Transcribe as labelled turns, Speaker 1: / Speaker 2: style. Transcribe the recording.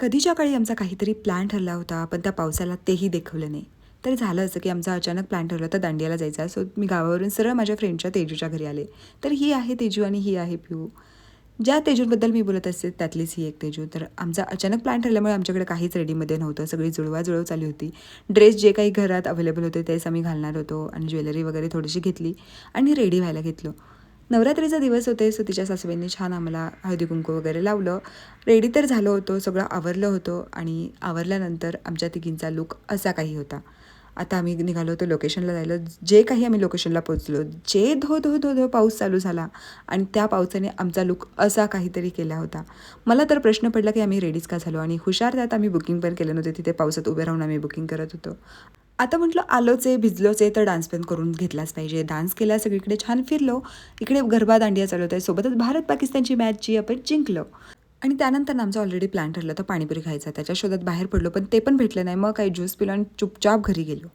Speaker 1: कधीच्या काळी आमचा काहीतरी प्लॅन ठरला होता पण त्या पावसाला तेही देखवलं नाही. तर झालं असं की आमचा अचानक प्लॅन ठरला होता दांडियाला जायचा. सो मी गावावरून सरळ माझ्या फ्रेंडच्या तेजूच्या घरी आले. तर ही आहे तेजू आणि ही आहे पिऊ. ज्या तेजूंबद्दल मी बोलत असते त्यातलीच ही एक तेजू. तर आमचा अचानक प्लॅन ठरल्यामुळे आमच्याकडे काहीच रेडीमध्ये नव्हतं. सगळी जुळवाजुळव चालू होती. ड्रेस जे काही घरात अवेलेबल होते तेच आम्ही घालणार होतो. आणि ज्वेलरी वगैरे थोडीशी घेतली आणि रेडी व्हायला घेतलो. नवरात्रीचा दिवस होते सो तिच्या सासूबाईंनी छान आम्हाला हळदी कुंकू वगैरे लावलं. रेडी तर झालो होतो सगळं आवरलं होतं आणि आवरल्यानंतर आमच्या तिघींचा लुक असा काही होता. आता आम्ही निघालो होतो लोकेशनला जायला. जे काही आम्ही लोकेशनला पोचलो जे धो धो धो धो पाऊस चालू झाला आणि त्या पावसाने आमचा लुक असा काहीतरी केला होता. मला तर प्रश्न पडला की आम्ही रेडीच का झालो? आणि हुशार त्यात आम्ही बुकिंग पण केलं नव्हतं. तिथे पावसात उभे राहून आम्ही बुकिंग करत होतो. आता म्हटलं आलोच आहे भिजलोच आहे तर डान्स पण करून घेतलाच पाहिजे. डान्स केला सगळीकडे छान फिरलो. इकडे गरबा दांडिया चालवत आहे. सोबतच भारत पाकिस्तानची मॅच जी आपण जिंकलो. आणि त्यानंतर आमचा ऑलरेडी प्लॅन ठरला होता पाणीपुरी खायचा त्याच्या शोधात बाहेर पडलो पण ते पण भेटलं नाही. मग काही ज्यूस पिलो आणि चुपचाप घरी गेलो.